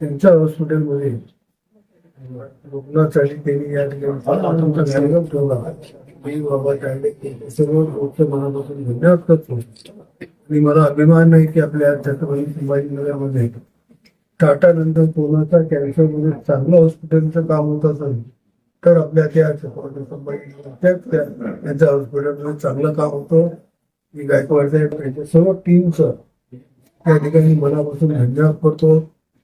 त्यांच्या हॉस्पिटलमध्ये. रुग्णासाठी त्यांनी या ठिकाणी ठेवला मी बाबा तांडे सर्व लोक मनापासून धन्यवाद करतो आणि मला अभिमान नाही की आपल्या छत्रपती संभाजीनगरमध्ये टाटा नंतर कोणाचा कॅन्सरमध्ये म्हणजे चांगलं हॉस्पिटलचं काम होत असेल तर आपल्या त्या त्यांच्या हॉस्पिटलमध्ये चांगलं काम होतं. मी गायकवाड साहेब त्यांच्या सर्व टीमचं या ठिकाणी मनापासून धन्यवाद करतो.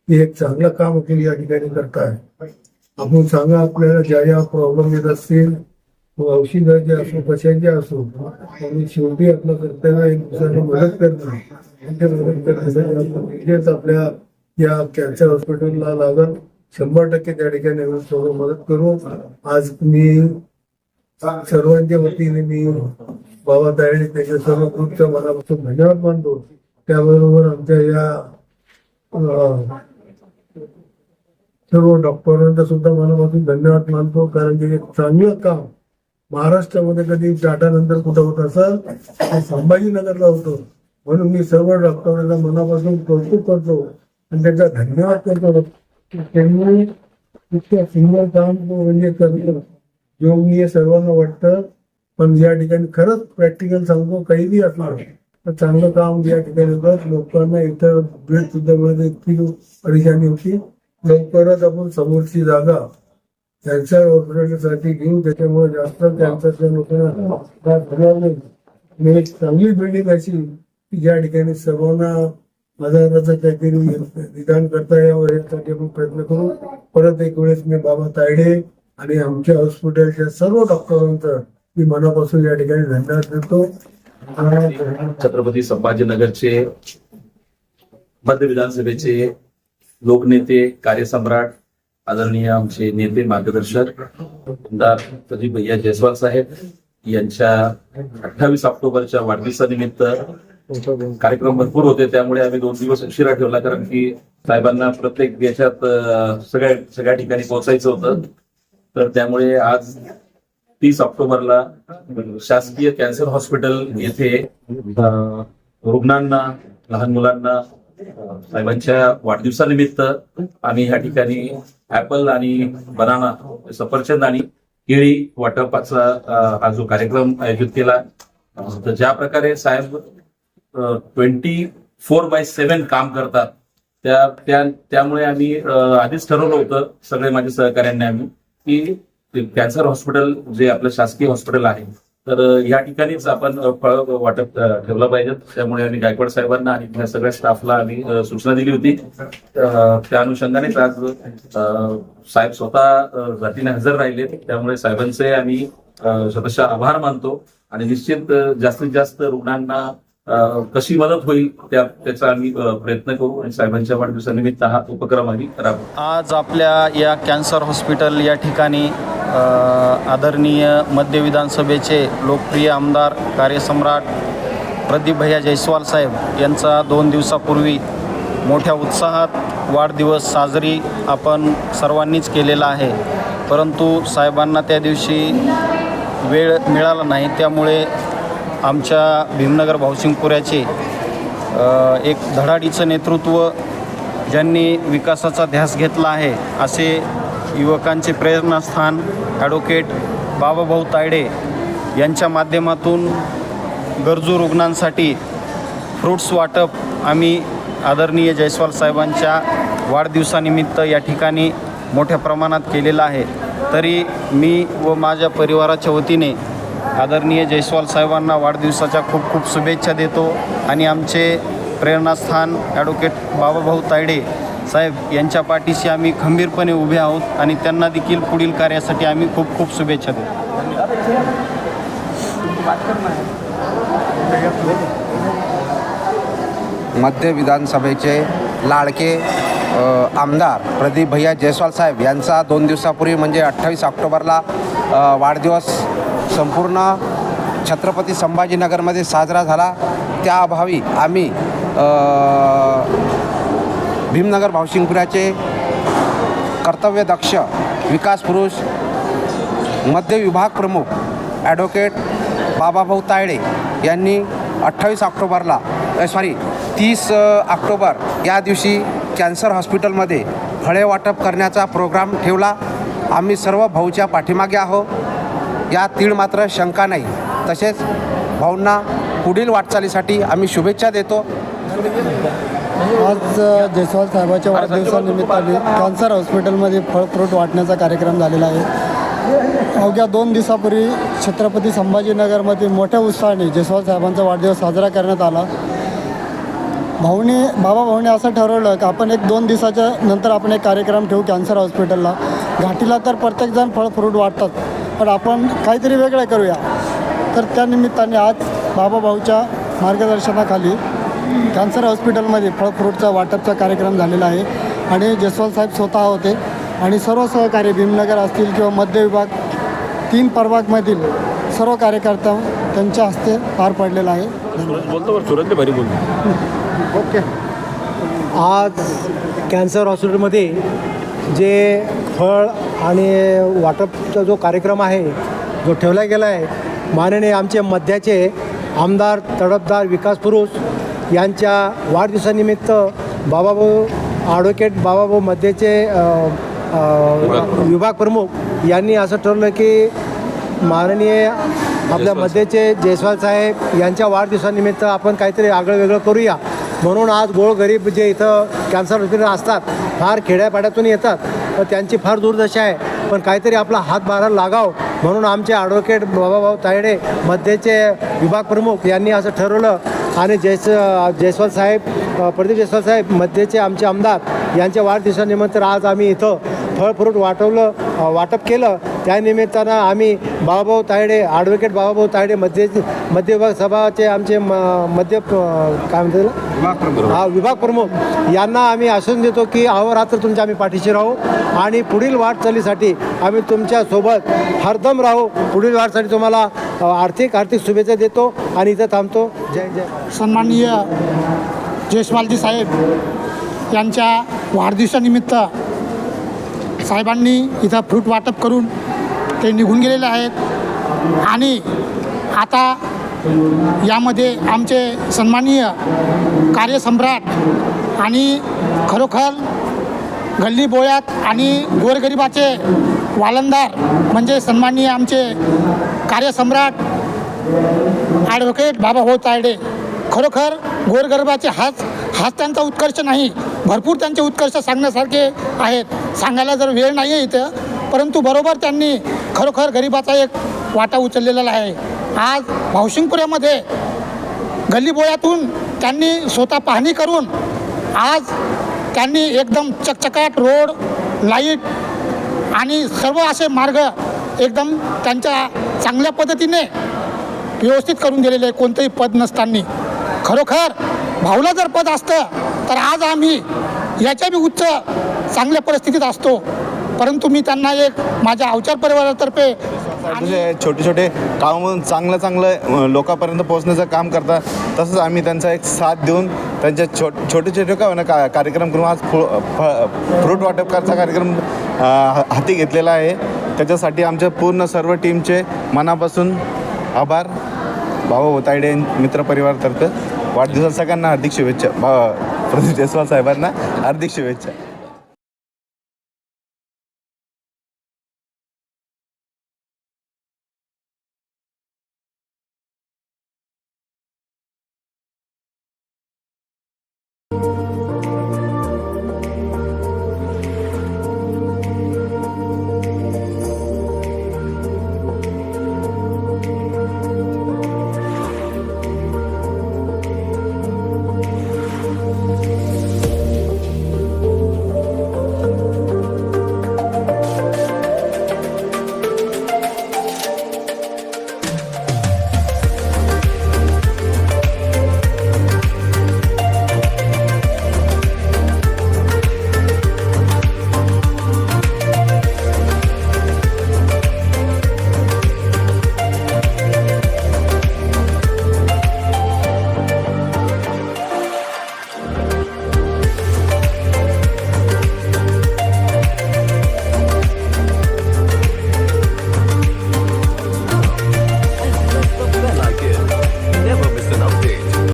की एक चांगलं काम आपण या ठिकाणी करताय. आपण सांगा आपल्याला ज्या ज्या प्रॉब्लेम येत असतील औषधाचे असो कशाचे असो आणि शेवटी आपलं करताना एक दुसऱ्याला मदत करणं. मदत करण्यासाठी आपल्या या कॅन्सर हॉस्पिटलला लागल. शंभर टक्के त्या ठिकाणी सर्व मदत करू. आज मी सर्वांच्या वतीने मी बाबा तायडे त्याच्या सर्व ग्रुपच्या मनापासून धन्यवाद मानतो. त्याबरोबर आमच्या या सर्व डॉक्टरांचा सुद्धा मनापासून धन्यवाद मानतो. कारण की चांगलं काम महाराष्ट्रामध्ये कधी टाटा नंतर कुठं होत असेल संभाजीनगरला होतो. म्हणून मी सर्व डॉक्टरांना मनापासून कौतुक करतो. आणि त्याचा धन्यवाद करतो. की त्यांनी इतकं सिंगल काम म्हणजे योगी हे सर्वांना वाटतं. पण या ठिकाणी खरंच प्रॅक्टिकल सांगतो काही बी असणार तर चांगलं काम या ठिकाणी होतं लोकांना इथं भेट सुद्धा मिळत इतकी परेशानी होती. लवकरच आपण समोरची जागा त्यांच्या ऑपरेशनसाठी घेऊ त्याच्यामुळे जास्त कॅन्सरच्या लोकांना त्रास होणार नाही. एक चांगली बिल्डिंग अशी की ज्या ठिकाणी सर्वांना आजाराचं काहीतरी निदान करता यावं यासाठी आपण प्रयत्न करू. परत एक वेळेस मी बाबा तायडे आणि आमच्या हॉस्पिटलच्या सर्व डॉक्टरांचं मी मनापासून या ठिकाणी धन्यवाद देतो. छत्रपती संभाजीनगरचे मध्य विधानसभेचे लोकनेते कार्यसम्राट आदरणीय आमचे नेते मार्गदर्शक आमदार प्रदीप भैया जयस्वाल साहेब यांच्या अठ्ठावीस ऑक्टोबरच्या वाढदिवसानिमित्त कार्यक्रम भरपूर होते त्यामुळे आम्ही दोन दिवस उशिरा ठेवला कारण की साहेबांना प्रत्येक देशात सगळ्या सगळ्या ठिकाणी पोहोचायचं होतं. तर त्यामुळे आज तीस ऑक्टोबरला शासकीय कॅन्सर हॉस्पिटल येथे रुग्णांना लहान मुलांना साहेबांच्या वाढदिवसानिमित्त आम्ही ह्या ठिकाणी ऍपल आणि बनाना सफरचंद आणि केळी वाटपाचा हा जो कार्यक्रम आयोजित केला. तर ज्या प्रकारे साहेब ट्वेंटी फोर बाय सेव्हन काम करतात. त्या त्या त्यामुळे आम्ही आधीच ठरवलं होतं सगळे माझ्या सहकार्यांनी आम्ही की कॅन्सर हॉस्पिटल जे आपलं शासकीय हॉस्पिटल आहे तर या ठिकाणीच आपण फळ वाटप ठेवलं पाहिजे त्यामुळे आम्ही गायकवाड साहेबांना आणि सगळ्या स्टाफला आम्ही सूचना दिली होती. त्या अनुषंगानेच आज साहेब स्वतः जातीने हजर राहिले. त्यामुळे साहेबांचे आम्ही अं, आभार मानतो. आणि निश्चित जास्तीत जास्त रुग्णांना कशी मदत होईल त्या त्याचा आम्ही प्रयत्न करू आणि साहेबांच्या वाढदिवसानिमित्त हा उपक्रम आम्ही राबवू. आज आपल्या या कॅन्सर हॉस्पिटल या ठिकाणी आदरणीय मध्य विधानसभेचे लोकप्रिय आमदार कार्यसम्राट प्रदीप भैया जयस्वाल साहेब यांचा दोन दिवसापूर्वी मोठ्या उत्साहात वाढदिवस साजरी आपण सर्वांनीच केलेला आहे. परंतु साहेबांना त्या दिवशी वेळ मिळाला नाही त्यामुळे आमच्या भीमनगर भावसिंगपुऱ्याचे एक धडाडीचं नेतृत्व ज्यांनी विकासाचा ध्यास घेतला आहे असे युवकांचे प्रेरणास्थान ॲडव्होकेट बाबाभाऊ तायडे यांच्या माध्यमातून गरजू रुग्णांसाठी फ्रूट्स वाटप आम्ही आदरणीय जयस्वाल साहेबांच्या वाढदिवसानिमित्त या ठिकाणी मोठ्या प्रमाणात केलेलं आहे. तरी मी व माझ्या परिवाराच्या वतीने आदरणीय जयस्वाल साहेबांना वाढदिवसाच्या खूप खूप शुभेच्छा देतो. आणि आमचे प्रेरणास्थान ॲडव्होकेट बाबाभाऊ तायडे साहेब यांच्या पाठीशी आम्ही खंबीरपणे उभे आहोत आणि त्यांना देखील पुढील कार्यासाठी आम्ही खूप खूप शुभेच्छा देतो. मध्य विधानसभेचे लाडके आमदार प्रदीप भैया जयस्वाल साहेब यांचा दोन दिवसापूर्वी म्हणजे अठ्ठावीस ऑक्टोबरला वाढदिवस संपूर्ण छत्रपती संभाजीनगरमध्ये साजरा झाला. त्या अभावी आम्ही भीमनगर भावसिंगपुराचे कर्तव्यदक्ष विकास पुरुष मध्य विभाग प्रमुख ॲडव्होकेट बाबाभाऊ तायडे यांनी अठ्ठावीस ऑक्टोबरला सॉरी तीस ऑक्टोबर या दिवशी कॅन्सर हॉस्पिटलमध्ये फळे वाटप करण्याचा प्रोग्राम ठेवला. आम्ही सर्व भाऊच्या पाठीमागे आहो या तीळ मात्र शंका नाही. तसेच भाऊंना पुढील वाटचालीसाठी आम्ही शुभेच्छा देतो. आज जयस्वाल साहेबाच्या वाढदिवसानिमित्ताने कॅन्सर हॉस्पिटलमध्ये फळ फ्रूट वाटण्याचा कार्यक्रम झालेला आहे. अवघ्या दोन दिवसापूर्वी छत्रपती संभाजीनगरमध्ये मोठ्या उत्साहाने जयस्वाल साहेबांचा वाढदिवस साजरा करण्यात आला. भाऊने बाबा भाऊने असं ठरवलं की आपण एक दोन दिवसाच्या नंतर आपण एक कार्यक्रम ठेवू कॅन्सर हॉस्पिटलला घाटीला तर प्रत्येकजण फळ फ्रूट वाटतात पण आपण काहीतरी वेगळं करूया. तर त्यानिमित्ताने आज बाबा भाऊच्या मार्गदर्शनाखाली कॅन्सर हॉस्पिटलमध्ये फळ फ्रूटचा वाटपचा कार्यक्रम झालेला आहे. आणि जसवाल साहेब स्वतः होते. आणि सर्व सहकारी भीमनगर असतील किंवा मध्य विभाग तीन प्रभागमधील सर्व कार्यकर्ता त्यांच्या हस्ते पार पडलेला आहे. आज कॅन्सर हॉस्पिटलमध्ये जे फळ आणि वाटपचा जो कार्यक्रम आहे जो ठेवला गेला आहे माननीय आमचे मध्याचे आमदार तडफदार विकास पुरुष यांच्या वाढदिवसानिमित्त बाबाभाऊ ॲडव्होकेट बाबाभाऊ मध्येचे विभाग प्रमुख यांनी असं ठरवलं की माननीय आपल्या मध्येचे जयस्वाल साहेब यांच्या वाढदिवसानिमित्त आपण काहीतरी आगळं वेगळं करूया. म्हणून आज गोळगरीब जे इथं कॅन्सर हॉस्पिटल असतात फार खेड्यापाड्यातून येतात तर त्यांची फार दुर्दशा आहे. पण काहीतरी आपला हातभार लागाव म्हणून आमचे ॲडव्होकेट बाबाभाऊ तायडे मध्येचे विभाग प्रमुख यांनी असं ठरवलं. आणि जयस जयस्वाल साहेब प्रदीप जयस्वाल साहेब मध्येचे आमचे आमदार यांच्या वाढदिवसानिमित्त आज आम्ही इथं फळफ्रूट वाटवलं वाटप केलं. त्यानिमित्तानं आम्ही बाबाभाऊ तायडे ॲडव्होकेट बाबाभाऊ तायडे मध्य मध्य विभाग सभाचे आमचे म मध्य काय म्हणतात? हा विभाग प्रमुख. यांना आम्ही आश्वासन देतो की अहोरात्र तुमच्या आम्ही पाठीशी राहू आणि पुढील वाटचालीसाठी आम्ही तुमच्यासोबत हरदम राहू. पुढील वाटचाली तुम्हाला आर्थिक आर्थिक शुभेच्छा देतो आणि इथं थांबतो. जय जय. सन्माननीय जयस्वालजी साहेब यांच्या वाढदिवसानिमित्त साहेबांनी इथं फ्रूट वाटप करून ते निघून गेलेले आहेत. आणि आता यामध्ये आमचे सन्माननीय कार्यसम्राट आणि खरोखर गल्ली बोळ्यात आणि गोरगरिबाचे वालंदार म्हणजे सन्माननीय आमचे कार्यसम्राट ॲडव्होकेट बाबा बाबाभाऊ तायडे खरोखर गोरगरिबाचे हाच हाच त्यांचा उत्कर्ष नाही. भरपूर त्यांचे उत्कर्ष सांगण्यासारखे आहेत. सांगायला जर वेळ नाही आहे इथं परंतु बरोबर त्यांनी खरोखर गरिबाचा एक वाटा उचललेला आहे. आज भावशिंगपुऱ्यामध्ये गल्लीबोळ्यातून त्यांनी स्वतः पाहणी करून आज त्यांनी एकदम चकचकाट रोड लाइट आणि सर्व असे मार्ग एकदम त्यांच्या चांगल्या पद्धतीने व्यवस्थित करून दिलेले आहे कोणतंही पद नसताना. खरोखर भाऊला जर पद असतं तर आज आम्ही याच्या बी उच्च चांगल्या परिस्थितीत असतो. परंतु मी त्यांना एक माझ्या अवचार परिवारातर्फे आणि छोटे छोटे कामामधून चांगलं चांगलं लोकांपर्यंत पोहोचण्याचं काम करतात तसंच आम्ही त्यांचा एक साथ देऊन त्यांच्या छोट छोटे छोटे का ना का कार्यक्रम करून आज फु फ- फ्रूट वाटपकारचा कार्यक्रम हाती घेतलेला आहे. त्याच्यासाठी आमच्या पूर्ण सर्व टीमचे मनापासून आभार. भाऊ तायडे मित्रपरिवारतर्फे वाढदिवसात सगळ्यांना हार्दिक शुभेच्छा. भा प्रदीप जयस्वाल साहेबांना हार्दिक शुभेच्छा.